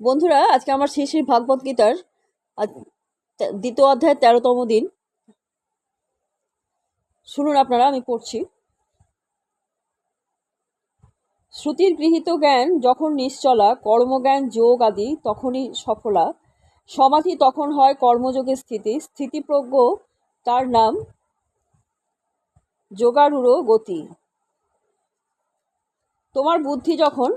বন্ধুরা, আজকে আমার শ্রী শ্রী ভাগবত গীতার দ্বিতীয় অধ্যায় তেরোতম দিন। শুনুন আপনারা, আমি পড়ছি। শ্রুতির গৃহীত জ্ঞান যখন নিশ্চলা, কর্মজ্ঞান যোগ আদি তখনই সফলা। সমাধি তখন হয় কর্মযোগের স্থিতি। স্থিতিপ্রজ্ঞ তার নাম যোগারূঢ় গতি। তোমার বুদ্ধি যখন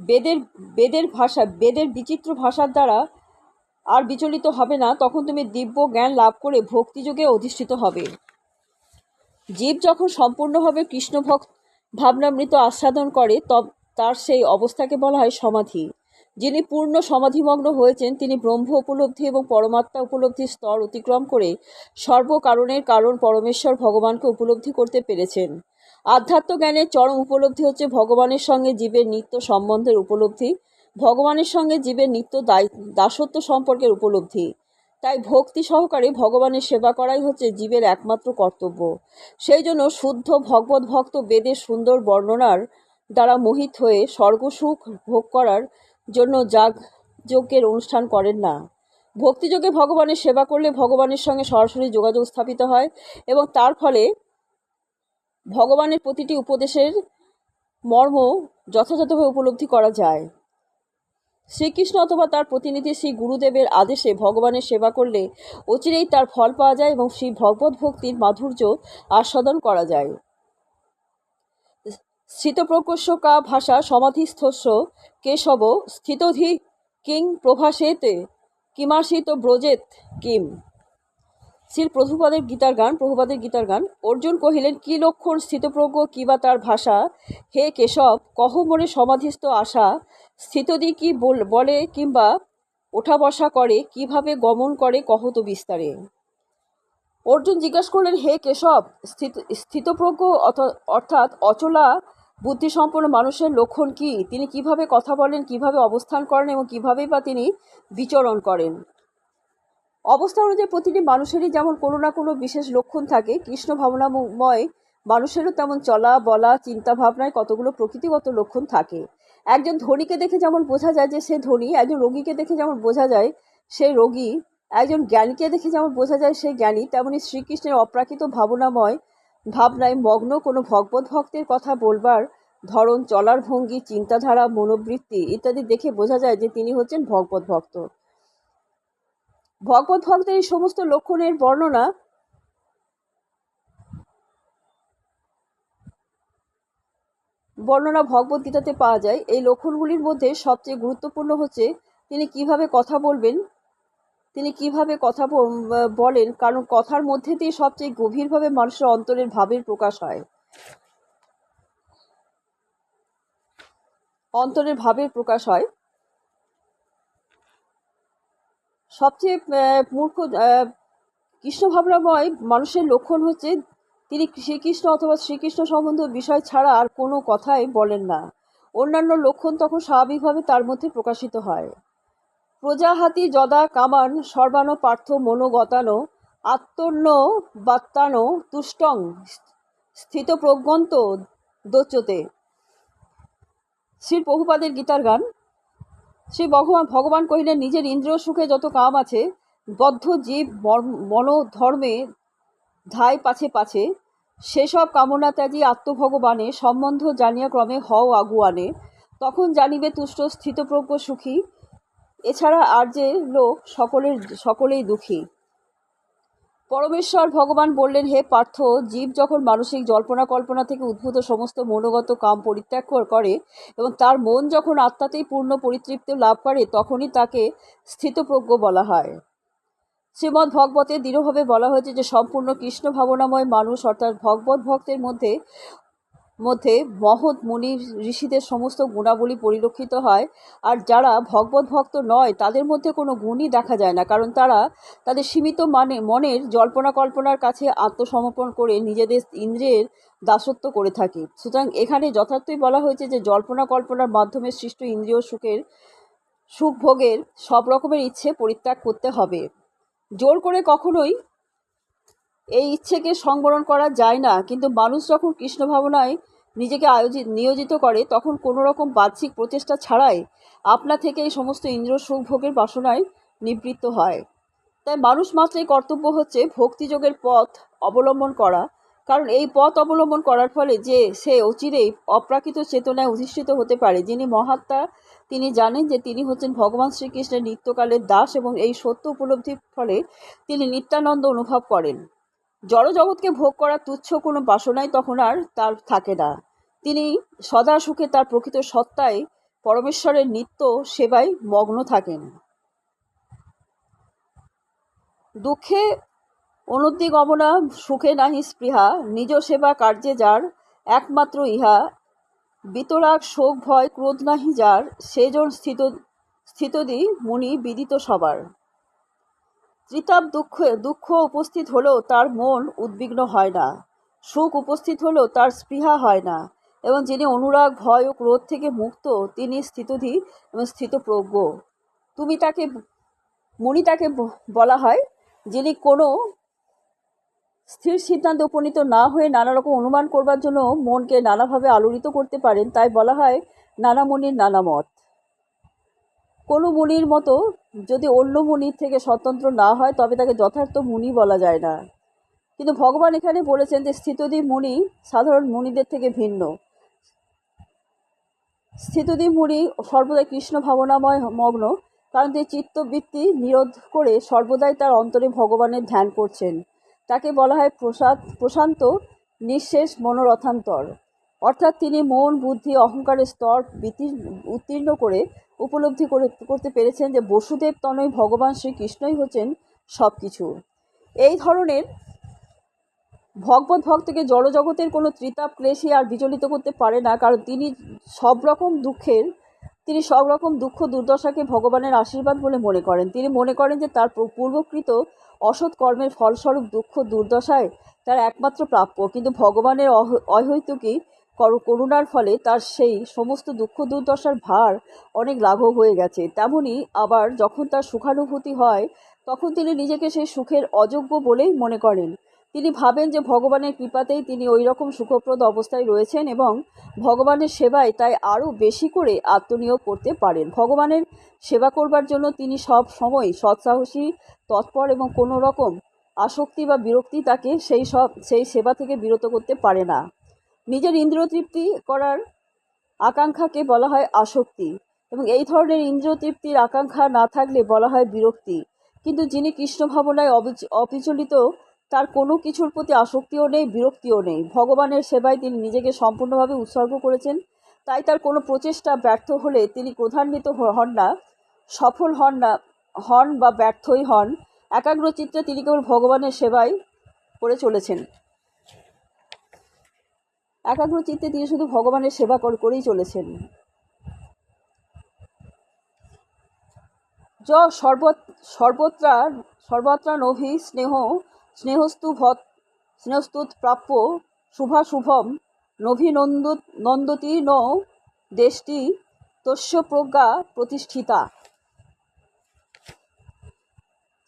বেদের বেদের ভাষা, বেদের বিচিত্র ভাষার দ্বারা আর বিচলিত হবে না, তখন তুমি দিব্য জ্ঞান লাভ করে ভক্তিযোগে অধিষ্ঠিত হবে। জীব যখন সম্পূর্ণভাবে কৃষ্ণ ভক্ত ভাবনামৃত আস্বাদন করে, তব, তার সেই অবস্থাকে বলা হয় সমাধি। যিনি পূর্ণ সমাধিমগ্ন হয়েছেন, তিনি ব্রহ্ম উপলব্ধি এবং পরমাত্মা উপলব্ধির স্তর অতিক্রম করে সর্বকারণের কারণ পরমেশ্বর ভগবানকে উপলব্ধি করতে পেরেছেন। আধ্যাত্ম জ্ঞানের চরম উপলব্ধি হচ্ছে ভগবানের সঙ্গে জীবের নিত্য সম্বন্ধের উপলব্ধি, ভগবানের সঙ্গে জীবের নিত্য দাসত্ব সম্পর্কের উপলব্ধি। তাই ভক্তি সহকারে ভগবানের সেবা করাই হচ্ছে জীবের একমাত্র কর্তব্য। সেই জন্য শুদ্ধ ভগবত ভক্ত বেদের সুন্দর বর্ণনার দ্বারা মোহিত হয়ে স্বর্গসুখ ভোগ করার জন্য যাগ যজ্ঞের অনুষ্ঠান করেন না। ভক্তিযোগে ভগবানের সেবা করলে ভগবানের সঙ্গে সরাসরি যোগাযোগ স্থাপিত হয় এবং তার ফলে ভগবানের প্রতিটি উপদেশের মর্ম যথাযথভাবে উপলব্ধি করা যায়। শ্রীকৃষ্ণ অথবা তার প্রতিনিধি শ্রী গুরুদেবের আদেশে ভগবানের সেবা করলে অচিরেই তার ফল পাওয়া যায় এবং শ্রী ভগবত ভক্তির মাধুর্য আস্বাদন করা যায়। স্থিতপ্রকর্ষকা ভাষা সমাধিস্থস্য কেশব স্থিতধি কিং প্রভাসেতে কিমাসিত ব্রজেত কিম। শ্রী প্রভুপাদের গীতার গান, প্রভুপাদের গীতার গান। অর্জুন কহিলেন, কি লক্ষণ স্থিতপ্রজ্ঞ কিবা তার ভাষা? হে কেশব, কহ মনে সমাধিস্থ আশা? স্থিতদি কি বল- কিংবা ওঠা বসা করে, কীভাবে গমন করে কহত বিস্তারে? অর্জুন জিজ্ঞাসা করলেন, হে কেশব, স্থিত, স্থিতপ্রজ্ঞ অর্থাৎ অচলা বুদ্ধিসম্পন্ন মানুষের লক্ষণ কি? তিনি কীভাবে কথা বলেন, কীভাবে অবস্থান করেন এবং কিভাবেই বা তিনি বিচরণ করেন? অবস্থা অনুযায়ী প্রতিটি মানুষেরই যেমন কোনো না কোনো বিশেষ লক্ষণ থাকে কৃষ্ণ ভাবনাময় মানুষেরও তেমন চলা, বলা চিন্তা ভাবনায় কতগুলো প্রকৃতিগত লক্ষণ থাকে। একজন ধনীকে দেখে যেমন বোঝা যায় যে সে ধনী, একজন রোগীকে দেখে যেমন বোঝা যায় সে রোগী, একজন জ্ঞানীকে দেখে যেমন বোঝা যায় সে জ্ঞানী, তেমনি শ্রীকৃষ্ণের অপ্রাকৃত ভাবনাময় ভাবনায় মগ্ন কোনো ভগবত ভক্তের কথা বলবার ধরন, চলার ভঙ্গি, চিন্তাধারা, মনোবৃত্তি ইত্যাদি দেখে বোঝা যায় যে তিনি হচ্ছেন ভগবত ভক্ত। ভগবত ভক্তের এই সমস্ত লক্ষণের বর্ণনা বর্ণনা ভগবত গীতাতে পাওয়া যায়। এই লক্ষণগুলির মধ্যে সবচেয়ে গুরুত্বপূর্ণ হচ্ছে, তিনি কীভাবে কথা বলবেন, তিনি কীভাবে কথা বলেন, কারণ কথার মধ্যে দিয়ে সবচেয়ে গভীরভাবে মানুষের অন্তরের ভাবের প্রকাশ হয়। অন্তরের ভাবের প্রকাশ হয়। সবচেয়ে মূর্খ কৃষ্ণ ভাবনাময় মানুষের লক্ষণ হচ্ছে তিনি শ্রীকৃষ্ণ অথবা শ্রীকৃষ্ণ সম্বন্ধ বিষয় ছাড়া আর কোনো কথাই বলেন না। অন্যান্য লক্ষণ তখন স্বাভাবিকভাবে তার মধ্যে প্রকাশিত হয়। প্রজাহাতি যদা কামান সর্বানো পার্থ মনোগতানো আত্মন্য বাত্তানো তুষ্টং স্থিত প্রজ্ঞন্ত দোচ্যতে। শ্রী প্রভুপাদের গীতার গান। শ্রী ভগবান ভগবান কহিলেন, নিজের ইন্দ্রিয় সুখে যত কাম আছে, বদ্ধ জীব মন ধর্মে ধাই পাছে পাছে, সেসব কামনা ত্যাজি আত্মভগবানে, সম্বন্ধ জানিয়া ক্রমে হও আগুয়ানে। তখন জানিবে তুষ্ট, স্থিতপ্রজ্ঞ সুখী। এছাড়া আর যে লোক সকলের সকলেই দুঃখী। পরমেশ্বর ভগবান বললেন, হে পার্থ, জীব যখন মানসিক জল্পনা কল্পনা থেকে উদ্ভূত সমস্ত মনোগত কাম পরিত্যাগ করে এবং তার মন যখন আত্মাতেই পূর্ণ পরিতৃপ্ত লাভ করে, তখনই তাকে স্থিতপ্রজ্ঞ বলা হয়। শ্রীমদ্ ভগবতে দৃঢ়ভাবে বলা হয়েছে যে, সম্পূর্ণ কৃষ্ণ ভাবনাময় মানুষ, অর্থাৎ ভগবত ভক্তের মধ্যে মধ্যে মহৎ মুনি ঋষিদের সমস্ত গুণাবলী পরিলক্ষিত হয়। আর যারা ভগবত ভক্ত নয়, তাদের মধ্যে কোনো গুণই দেখা যায় না। কারণ তারা তাদের সীমিত মানে মনের জল্পনা কল্পনার কাছে আত্মসমর্পণ করে নিজেদের ইন্দ্রিয়ের দাসত্ব করে থাকে। সুতরাং এখানে যথার্থই বলা হয়েছে যে, জল্পনা কল্পনার মাধ্যমে সৃষ্ট ইন্দ্রিয় সুখের, সুখ ভোগের সব রকমের ইচ্ছে পরিত্যাগ করতে হবে। জোর করে কখনোই এই ইচ্ছেকে সংবরণ করা যায় না। কিন্তু মানুষ যখন কৃষ্ণ ভাবনায় নিজেকে আয়োজিত, নিয়োজিত করে, তখন কোনো রকম বাহ্যিক প্রচেষ্টা ছাড়াই আপনা থেকে এই সমস্ত ইন্দ্র সুখ ভোগের বাসনায় নিবৃত্ত হয়। তাই মানুষ মাত্রই কর্তব্য হচ্ছে ভক্তিযোগের পথ অবলম্বন করা। কারণ এই পথ অবলম্বন করার ফলে যে, সে অচিরেই অপ্রাকৃত চেতনায় অধিষ্ঠিত হতে পারে, যিনি মহাত্মা। তিনি জানেন যে তিনি হচ্ছেন ভগবান শ্রীকৃষ্ণের নিত্যকালের দাস এবং এই সত্য উপলব্ধির ফলে তিনি নিত্যানন্দ অনুভব করেন। জড়জগৎকে ভোগ করা তুচ্ছ কোনো বাসনাই তখন আর তার থাকে না। তিনি সদা সুখে তার প্রকৃত সত্তায় পরমেশ্বরের নিত্য সেবায় মগ্ন থাকেন। দুঃখে অনুদ্দিগমনা সুখে নাহি স্পৃহা, নিজ সেবা কার্যে যার একমাত্র ইহা, বিতরাগ, শোক, ভয়, ক্রোধ নাহি যার, সেজন স্থিত স্থিতদি মুনি বিদিত সবার। ত্রিতাপ দুঃখ দুঃখ উপস্থিত হলেও তার মন উদ্বিগ্ন হয় না। সুখ উপস্থিত হলেও তার স্পৃহা হয় না। এবং যিনি অনুরাগ, ভয় ও ক্রোধ থেকে মুক্ত, তিনি স্থিতধি এবং স্থিতপ্রজ্ঞ। তুমি তাকে, মুনি তাকে বলা হয়, যিনি কোনো স্থির সিদ্ধান্তে উপনীত না হয়ে নানা রকম অনুমান করবার জন্য মনকে নানাভাবে আলোড়িত করতে পারেন, তাই বলা হয়, নানা মুনির নানা মত। কোনো মুনির মতো যদি অন্য মুনির থেকে স্বতন্ত্র না হয়, তবে তাকে যথার্থ মুনি বলা যায় না। কিন্তু ভগবান এখানে বলেছেন যে স্থিতদীপ মুনি সাধারণ মুনিদের থেকে ভিন্ন। স্থিতদীপ মুনি সর্বদাই কৃষ্ণ ভাবনাময় মগ্ন, কারণ তিনি চিত্তবৃত্তি নিরোধ করে সর্বদাই তার অন্তরে ভগবানের ধ্যান করছেন। তাকে বলা হয় প্রসাদ প্রশান্ত নিঃশেষ মনোরথান্তর। অর্থাৎ তিনি মন, বুদ্ধি, অহংকারের স্তর উত্তীর্ণ করে উপলব্ধি করে করতে পেরেছেন যে বসুদেব তনয় ভগবান শ্রীকৃষ্ণই হচ্ছেন সব কিছু এই ধরনের ভগবত ভক্তকে জড়জগতের কোনো ত্রিতাপ ক্লেশই আর বিচলিত করতে পারে না, কারণ তিনি সব রকম দুঃখের তিনি সব রকম দুঃখ, দুর্দশাকে ভগবানের আশীর্বাদ বলে মনে করেন। তিনি মনে করেন যে তার পূর্বকৃত অসৎ কর্মের ফলস্বরূপ দুঃখ, দুর্দশায় তার একমাত্র প্রাপ্য। কিন্তু ভগবানের অহ- অহৈতুকী করুণার ফলে তার সেই সমস্ত দুঃখ দুর্দশার ভার অনেক লাঘব হয়ে গেছে। তেমনি আবার যখন তার সুখানুভূতি হয়, তখন তিনি নিজেকে সেই সুখের অযোগ্য বলেই মনে করেন। তিনি ভাবেন যে ভগবানের কৃপাতেই তিনি ওই রকম সুখপ্রদ অবস্থায় রয়েছেন এবং ভগবানের সেবায় তাই আরও বেশি করে আত্মনিয়োগ করতে পারেন। ভগবানের সেবা করবার জন্য তিনি সব সময় সৎসাহসী, তৎপর এবং কোনো রকম আসক্তি বা বিরক্তি তাকে সেই সব, সেই সেবা থেকে বিরত করতে পারে না। নিজের ইন্দ্রিয় তৃপ্তি করার আকাঙ্ক্ষাকে বলা হয় আসক্তি এবং এই ধরনের ইন্দ্রিয় তৃপ্তির আকাঙ্ক্ষা না থাকলে বলা হয় বিরক্তি। কিন্তু যিনি কৃষ্ণ ভাবনায় অবিচলিত তার কোনো কিছুর প্রতি আসক্তিও নেই, বিরক্তিও নেই। ভগবানের সেবায় তিনি নিজেকে সম্পূর্ণভাবে উৎসর্গ করেছেন। তাই তার কোনো প্রচেষ্টা ব্যর্থ হলে তিনি ক্রোধান্বিত হন না, সফল হন না, হন বা ব্যর্থই হন। একাগ্রচিত্তে তিনি কেবল ভগবানের সেবায় করে চলেছেন। একাগ্রচিত্তে তিনি শুধু ভগবানের সেবা কর- করেই চলেছেন। য সর্বত, সর্বত্রা সর্বত্রা নভি স্নেহ, স্নেহস্তু ভত, স্নেহস্তুত প্রাপ্য শুভাশুভম নভিনন্দ নন্দতি ন দেশটি তস্য প্রজ্ঞা প্রতিষ্ঠিতা।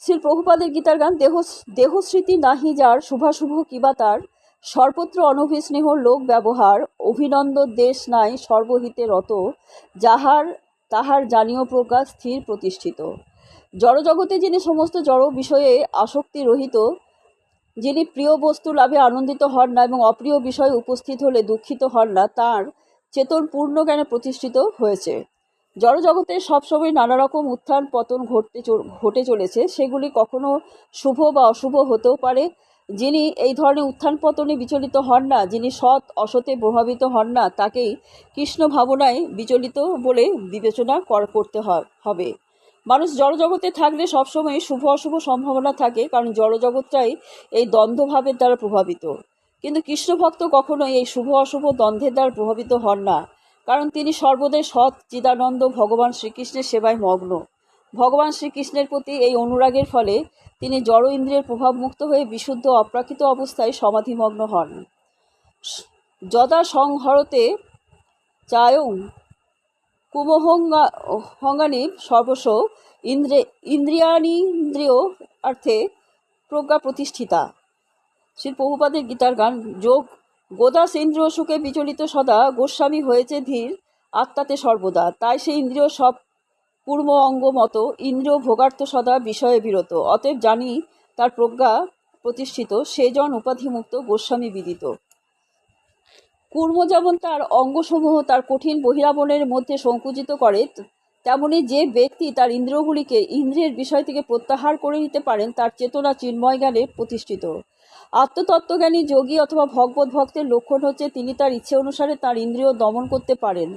শ্রী প্রভুপাদের গীতার গান, দেহ, দেহস্মৃতি নাহি যার, শুভাশুভ কিবা তার সর্বত্র অনভিস্নেহ লোক ব্যবহার, অভিনন্দ দেশ নাই সর্বহিতে রত, যাহার, তাহার জানীয় প্রজ্ঞা স্থির প্রতিষ্ঠিত। জড়জগতে যিনি সমস্ত জড় বিষয়ে আসক্তি রহিত, যিনি প্রিয় বস্তু লাভে আনন্দিত হন না এবং অপ্রিয় বিষয় উপস্থিত হলে দুঃখিত হন না, তাঁর চেতন পূর্ণ জ্ঞানে প্রতিষ্ঠিত হয়েছে। জড়জগতে সবসময় নানা রকম উত্থান পতন ঘটতে ঘটে চলেছে, সেগুলি কখনো শুভ বা অশুভ হতেও পারে যিনি এই ধরনের উত্থান পতনে বিচলিত হন না, যিনি সৎ অসতে প্রভাবিত হন না, তাকেই কৃষ্ণ ভাবনায় বিচলিত বলে বিবেচনা কর- করতে হবে। মানুষ জড়জগতে থাকলে সবসময় শুভ অশুভ সম্ভাবনা থাকে, কারণ জড়জগৎটাই এই দ্বন্দ্বভাবের দ্বারা প্রভাবিত। কিন্তু কৃষ্ণ ভক্ত কখনোই এই শুভ অশুভ দ্বন্দ্বের দ্বারা প্রভাবিত হন না, কারণ তিনি সর্বদাই সৎ চিদানন্দ ভগবান শ্রীকৃষ্ণের সেবায় মগ্ন। ভগবান শ্রীকৃষ্ণের প্রতি এই অনুরাগের ফলে তিনি জড় ইন্দ্রিয়ের প্রভাবমুক্ত হয়ে বিশুদ্ধ অপ্রাকৃত অবস্থায় সমাধিমগ্ন হন। যদা সংহরতে চায়ং কুমহঙ্গা সর্বস্ব ইন্দ্রে ইন্দ্রিয়াণীন্দ্রিয় অর্থে প্রজ্ঞা প্রতিষ্ঠিতা। শ্রী প্রভুপাদের গীতার গান যোগ গোদাস ইন্দ্রিয় সুখে বিচলিত সদা গোস্বামী হয়েছে ধীর, আত্মাতে সর্বদা। তাই সেই ইন্দ্রিয় সব কূর্ম অঙ্গ মতো ইন্দ্রিয় ভোগার্থ সদা বিষয়ে বিরত। অতএব জানি তার প্রজ্ঞা প্রতিষ্ঠিত সেজন উপাধিমুক্ত গোস্বামী বিদিত। কূর্ম যেমন তার অঙ্গসমূহ তার কঠিন বহিরাবনের মধ্যে সংকুচিত করে, তেমনি যে ব্যক্তি তার ইন্দ্রিয়গুলিকে ইন্দ্রিয়ের বিষয় থেকে প্রত্যাহার করে নিতে পারেন, তার চেতনা চিন্ময় জ্ঞানে প্রতিষ্ঠিত। আত্মতত্ত্বজ্ঞানী যোগী অথবা ভগবত ভক্তের লক্ষণ হচ্ছে তিনি তার ইচ্ছে অনুসারে তার ইন্দ্রিয় দমন করতে পারেন।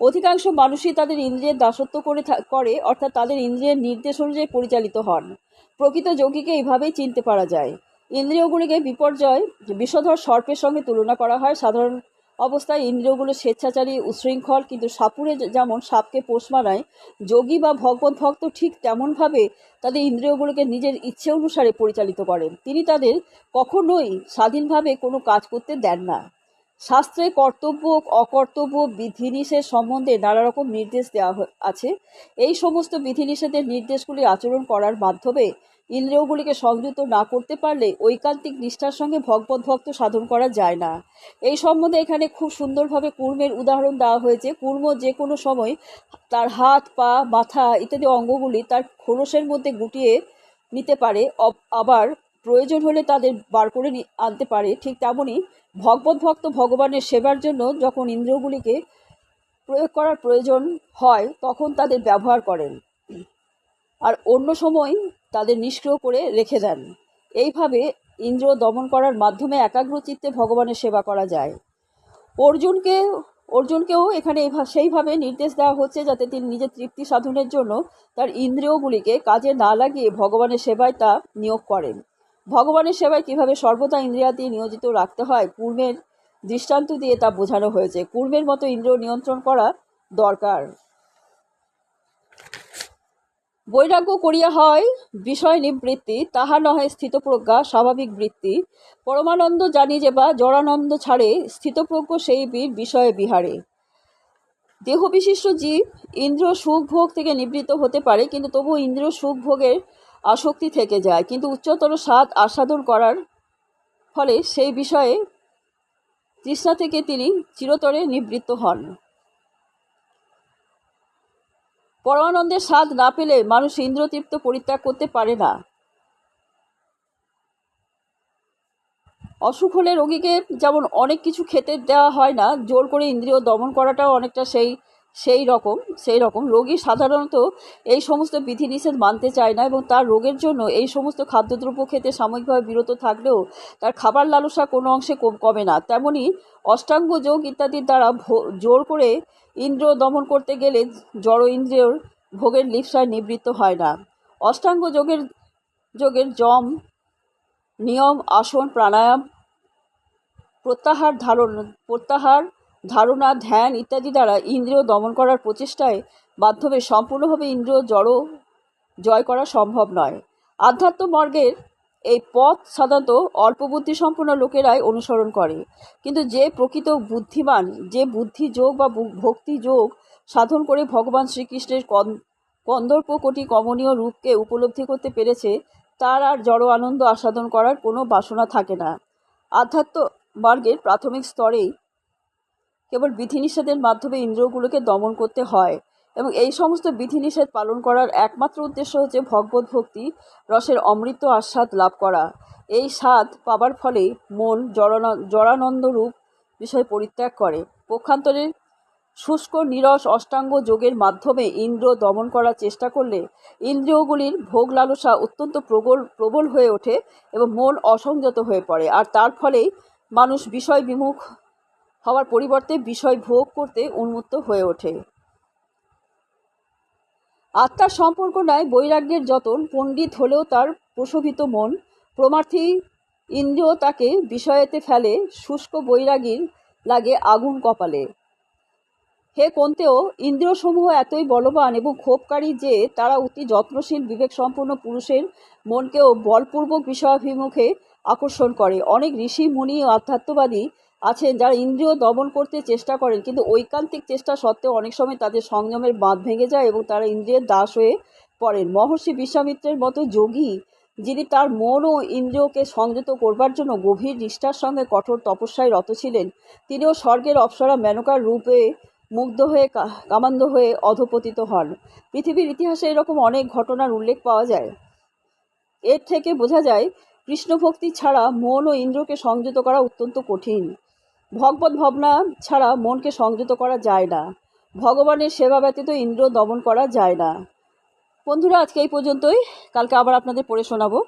অধিকাংশ মানুষই তাদের ইন্দ্রিয়ের দাসত্ব করে করে, অর্থাৎ তাদের ইন্দ্রিয়ের নির্দেশ অনুযায়ী পরিচালিত হন। প্রকৃত যোগীকে এইভাবেই চিনতে পারা যায়। ইন্দ্রিয়গুলিকে বিপর্যয়, বিষধর সর্পের সঙ্গে তুলনা করা হয়। সাধারণ অবস্থায় ইন্দ্রিয়গুলো স্বেচ্ছাচারী, উশৃঙ্খল, কিন্তু সাপুরে যেমন সাপকে পোষ মানায়, যোগী বা ভগবত ভক্ত ঠিক তেমনভাবে তাদের ইন্দ্রিয়গুলোকে নিজের ইচ্ছে অনুসারে পরিচালিত করেন। তিনি তাদের কখনোই স্বাধীনভাবে কোনো কাজ করতে দেন না। শাস্ত্রে কর্তব্য অকর্তব্য বিধিনিষেধ সম্বন্ধে নানা রকম নির্দেশ দেওয়া আছে। এই সমস্ত বিধিনিষেধের নির্দেশগুলি আচরণ করার মাধ্যমে ইন্দ্রিয়গুলিকে সংযুক্ত না করতে পারলে ঐকান্তিক নিষ্ঠার সঙ্গে ভগবত ভক্ত সাধন করা যায় না। এই সম্বন্ধে এখানে খুব সুন্দরভাবে কুর্মের উদাহরণ দেওয়া হয়েছে। কুর্ম যে কোনো সময় তার হাত, পা, মাথা ইত্যাদি অঙ্গগুলি তার খোলসের মধ্যে গুটিয়ে নিতে পারে। আবার প্রয়োজন হলে তাদের বার করে আনতে পারে। ঠিক তেমনই ভগবত ভক্ত ভগবানের সেবার জন্য যখন ইন্দ্রিয়গুলিকে প্রয়োগ করার প্রয়োজন হয়, তখন তাদের ব্যবহার করেন। আর অন্য সময় তাদের নিষ্ক্রিয় করে রেখে দেন। এইভাবে ইন্দ্র দমন করার মাধ্যমে একাগ্র চিত্তে ভগবানের সেবা করা যায়। অর্জুনকে, অর্জুনকেও এখানে সেইভাবে নির্দেশ দেওয়া হচ্ছে যাতে তিনি নিজের তৃপ্তি সাধনের জন্য তার ইন্দ্রিয়গুলিকে কাজে না লাগিয়ে ভগবানের সেবায় তা নিয়োগ করেন। ভগবানের সেবায় কীভাবে সর্বদা ইন্দ্রিয়াদি নিয়োজিত রাখতে হয়, কুর্মের দৃষ্টান্ত দিয়ে তা বোঝানো হয়েছে। কুর্মের মতো ইন্দ্রিয় নিয়ন্ত্রণ করা দরকার। বৈরাগ্য করিয়া হয় বিষয় নিবৃত্তি, তাহা নহে স্থিতপ্রজ্ঞা, স্বাভাবিক বৃত্তি। পরমানন্দ জানি যে বা জড়ানন্দ ছাড়ে, স্থিতপ্রজ্ঞ সেই বীর বিষয়ে বিহারে। দেহ বিশিষ্ট জীব ইন্দ্রিয় সুখ ভোগ থেকে নিবৃত্ত হতে পারে, কিন্তু তবু ইন্দ্রিয় সুখ ভোগের আসক্তি থেকে যায়। কিন্তু উচ্চতর স্বাদ আস্বাদন করার ফলে সেই বিষয়ে তৃষ্ণা থেকে তিনি চিরতরে নিবৃত্ত হন। পরমানন্দের স্বাদ না পেলে মানুষ ইন্দ্রতৃপ্ত পরিত্যাগ করতে পারে না। অসুখ হলে রোগীকে যেমন অনেক কিছু খেতে দেওয়া হয় না, জোর করে ইন্দ্রিয় দমন করাটাও অনেকটা সেই সেই রকম সেই রকম। রোগী সাধারণত এই সমস্ত বিধিনিষেধ মানতে চায় না এবং তার রোগের জন্য এই সমস্ত খাদ্যদ্রব্য খেতে সাময়িকভাবে বিরত থাকলেও তার খাবার লালসা কোনো অংশে কম না। তেমনি অষ্টাঙ্গ যোগ ইত্যাদির দ্বারা জোর করে ইন্দ্র দমন করতে গেলে জড় ইন্দ্রিয়র ভোগের লিপ্সায় নিবৃত্ত হয় না। অষ্টাঙ্গ যোগের যোগের জম নিয়ম, আসন, প্রাণায়াম প্রত্যাহার ধারণ, প্রত্যাহার ধারণা, ধ্যান ইত্যাদি দ্বারা ইন্দ্রিয় দমন করার প্রচেষ্টায় মাধ্যমে সম্পূর্ণভাবে ইন্দ্রিয় জড়, জয় করা সম্ভব নয়। আধ্যাত্ম মার্গের এই পথ সাধারণত অল্প বুদ্ধি সম্পন্ন লোকেরাই অনুসরণ করে। কিন্তু যে প্রকৃত বুদ্ধিমান, যে বুদ্ধি যোগ বা ভক্তি যোগ সাধন করে ভগবান শ্রীকৃষ্ণের কন- কন্দর্প কোটি কমনীয় রূপকে উপলব্ধি করতে পেরেছে, তার আর জড় আনন্দ আস্বাদন করার কোনো বাসনা থাকে না। আধ্যাত্ম মার্গের প্রাথমিক স্তরেই কেবল বিধিনিষেধের মাধ্যমে ইন্দ্রিয়গুলোকে দমন করতে হয় এবং এই সমস্ত বিধিনিষেধ পালন করার একমাত্র উদ্দেশ্য হচ্ছে ভগবত ভক্তি, রসের অমৃত আস্বাদ লাভ করা। এই স্বাদ পাবার ফলে মন জড়ান- জড়ানন্দ রূপ বিষয় পরিত্যাগ করে। পক্ষান্তরে শুষ্ক, নিরস, অষ্টাঙ্গ যোগের মাধ্যমে ইন্দ্র দমন করার চেষ্টা করলে ইন্দ্রিয়গুলির ভোগ লালসা অত্যন্ত প্রবল প্রবল হয়ে ওঠে এবং মন অসংযত হয়ে পড়ে। আর তার ফলেই মানুষ বিষয় বিমুখ হওয়ার পরিবর্তে বিষয় ভোগ করতে উন্মুক্ত হয়ে ওঠে। আত্মার সম্পর্ক নয়, বৈরাগ্যের যতন। পণ্ডিত হলেও তার প্রশোভিত মন। প্রমার্থী ইন্দ্রিয় তাকে বিষয়েতে ফেলে, শুষ্ক বৈরাগীর লাগে আগুন কপালে। হে কন্তেও, ইন্দ্রিয়সমূহ এতই বলবান এবং ক্ষোভকারী যে তারা অতি যত্নশীল বিবেক সম্পন্ন পুরুষের মনকেও বলপূর্বক বিষয়াভিমুখে আকর্ষণ করে। অনেক ঋষি, মুনি ও আধ্যাত্মবাদী আছেন, যারা ইন্দ্রিয় দমন করতে চেষ্টা করেন, কিন্তু ঐকান্তিক চেষ্টা সত্ত্বেও অনেক সময় তাদের সংযমের বাঁধ ভেঙে যায় এবং তারা ইন্দ্রিয়ের দাস হয়ে পড়েন। মহর্ষি বিশ্বামিত্রের মতো যোগী, যিনি তার মন ও ইন্দ্রিয়কে সংযত করবার জন্য গভীর নিষ্ঠার সঙ্গে কঠোর তপস্যায় রত ছিলেন, তিনিও স্বর্গের অপ্সরা মেনকার রূপে মুগ্ধ হয়ে কামান্ধ হয়ে অধপতিত হন। পৃথিবীর ইতিহাসে এরকম অনেক ঘটনার উল্লেখ পাওয়া যায়। এর থেকে বোঝা যায়, কৃষ্ণভক্তি ছাড়া মন ও ইন্দ্রকে সংযত করা অত্যন্ত কঠিন। ভগবত ভাবনা ছাড়া মনকে সংযত করা যায় না। ভগবানের সেবা ব্যতীত ইন্দ্র দমন করা যায় না। বন্ধুরা, আজকে এই পর্যন্তই। কালকে আবার আপনাদের পড়ে শোনাবো।